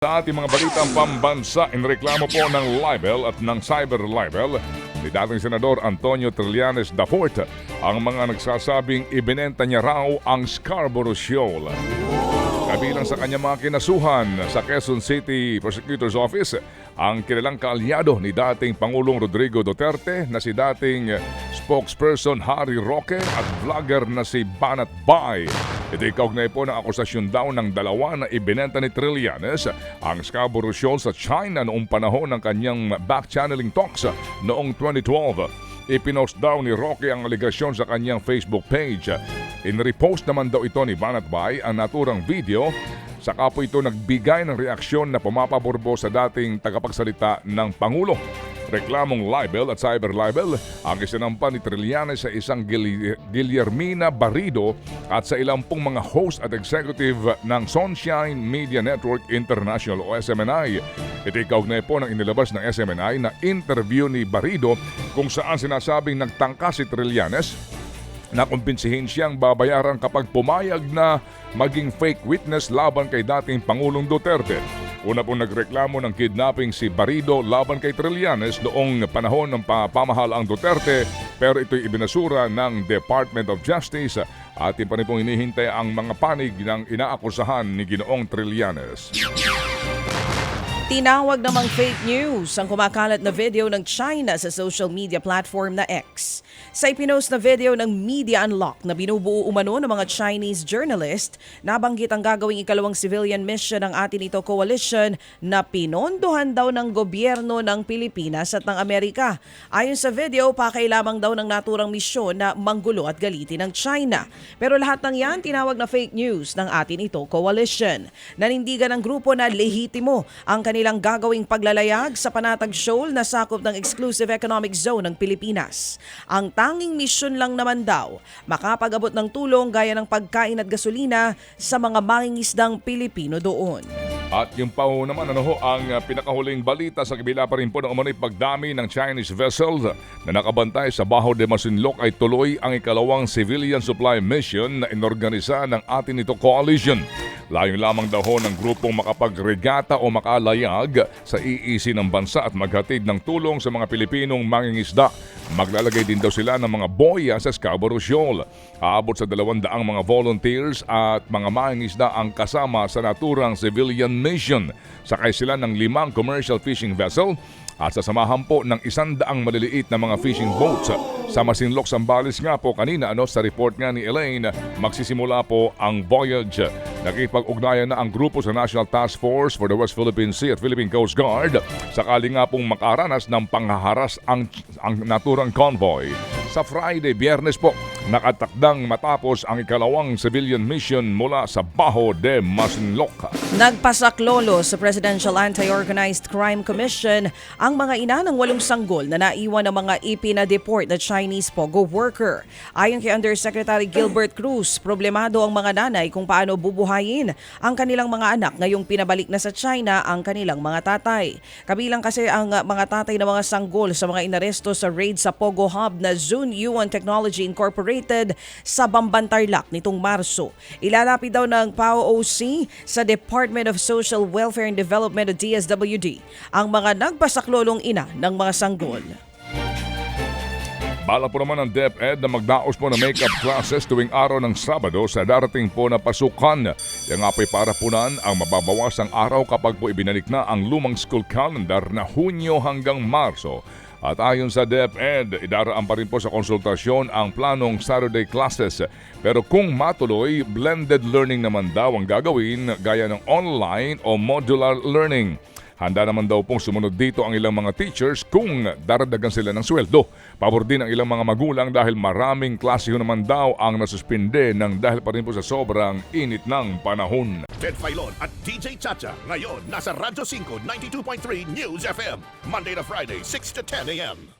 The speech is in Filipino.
Sa ating mga balitang pambansa, inreklamo po ng libel at ng cyber libel ni dating Senador Antonio Trillanes Dafort ang mga nagsasabing ibinenta niya raw ang Scarborough Shoal. Kabilang sa kanyang mga kinasuhan sa Quezon City Prosecutor's Office, ang kilalang kaalyado ni dating Pangulong Rodrigo Duterte na si dating spokesperson Harry Roque at vlogger na si Banat Bay. Ito ikaugnay po ng akusasyon daw ng dalawa na ibinenta ni Trillanes ang Scarborough Shoal sa China noong panahon ng kanyang back-channeling talks noong 2012. Ipinost daw ni Roque ang aligasyon sa kanyang Facebook page. In-repost naman daw ito ni Banat Bay ang naturang video Saka po ito nagbigay ng reaksyon na pumapaborbo sa dating tagapagsalita ng Pangulo. Reklamong libel at cyber libel ang isinampa ni Trillanes sa isang Gil- Guillermina Barrido at sa ilang pong mga host at executive ng Sunshine Media Network International o SMNI. Ito ikaugnay po ng inilabas ng SMNI na interview ni Barrido kung saan sinasabing nagtangka si Trillanes na kumbinsihin siyang babayaran kapag pumayag na maging fake witness laban kay dating Pangulong Duterte. Una pong nagreklamo ng kidnapping si Barido laban kay Trillanes noong panahon ng pa- pamahalaang Duterte pero ito'y ibinasura ng Department of Justice at pa rin pong hinihintay ang mga panig ng inaakusahan ni Ginoong Trillanes. Tinawag namang fake news ang kumakalat na video ng China sa social media platform na X. Sa ipinost na video ng Media Unlock na binubuo umano ng mga Chinese journalist, nabanggit ang gagawing ikalawang civilian mission ng atin ito coalition na pinondohan daw ng gobyerno ng Pilipinas at ng Amerika. Ayon sa video, pakay lamang daw ng naturang misyon na manggulo at galitin ng China. Pero lahat ng yan tinawag na fake news ng atin ito coalition. Nanindigan ng grupo na lehitimo ang kanilang gagawing paglalayag sa Panatag Shoal na sakop ng Exclusive Economic Zone ng Pilipinas. Ang tanging misyon lang naman daw, makapag-abot ng tulong gaya ng pagkain at gasolina sa mga mangingisdang Pilipino doon. At yung pa naman ano ho, ang pinakahuling balita sa kabila pa rin po ng umano'y pagdami ng Chinese vessels na nakabantay sa Baho de Masinloc ay tuloy ang ikalawang civilian supply mission na inorganisa ng atin ito coalition. Layo lamang daw ho ng grupong makapagregata o makalayag sa iisi ng bansa at maghatid ng tulong sa mga Pilipinong mangingisda. Maglalagay din daw sila ng mga boya sa Scarborough Shoal. Aabot sa dalawang daang mga volunteers at mga mangingisda ang kasama sa naturang civilian mission. Sakay sila ng limang commercial fishing vessel at sasamahan po ng isang daang maliliit na mga fishing boats sa Masinloc, Sambales nga po kanina ano sa report nga ni Elaine magsisimula po ang voyage. Nakipag-ugnayan na ang grupo sa National Task Force for the West Philippine Sea at Philippine Coast Guard sakali nga pong makaranas ng panghaharas ang, ang naturang convoy. Sa Friday, biyernes po, nakatakdang matapos ang ikalawang civilian mission mula sa Baho de Masinloc. Nagpasaklolo sa Presidential Anti-Organized Crime Commission ang mga ina ng walong sanggol na naiwan ng mga ipina-deport na Chinese POGO worker. Ayon kay Undersecretary Gilbert Cruz, problemado ang mga nanay kung paano bubuhayin ang kanilang mga anak ngayong pinabalik na sa China ang kanilang mga tatay. Kabilang kasi ang mga tatay ng mga sanggol sa mga inaresto sa raid sa POGO Hub na Zun Yuan Technology Incorporated sa Bambantarlak nitong Marso. Ilalapit daw ng PAOOC sa Department of Social Welfare and Development o DSWD ang mga nagpasaklolong ina ng mga sanggol. Bala po naman ng DepEd na magdaos po ng makeup classes tuwing araw ng Sabado sa darating po na pasukan. Yan nga po'y para punan ang mababawasang araw kapag po ibinalik na ang lumang school calendar na Hunyo hanggang Marso. At ayon sa DepEd, idaraan pa rin po sa konsultasyon ang planong Saturday classes. Pero kung matuloy, blended learning naman daw ang gagawin gaya ng online o modular learning. Handa naman daw pong sumunod dito ang ilang mga teachers kung daradagan sila ng sweldo. Pabor din ang ilang mga magulang dahil maraming klase naman daw ang nasuspinde ng dahil pa rin po sa sobrang init ng panahon. Ted Filon at DJ Chacha. Ngayon, nasa Radyo 5, 92.3 News FM. Monday to Friday, 6 to 10 a.m.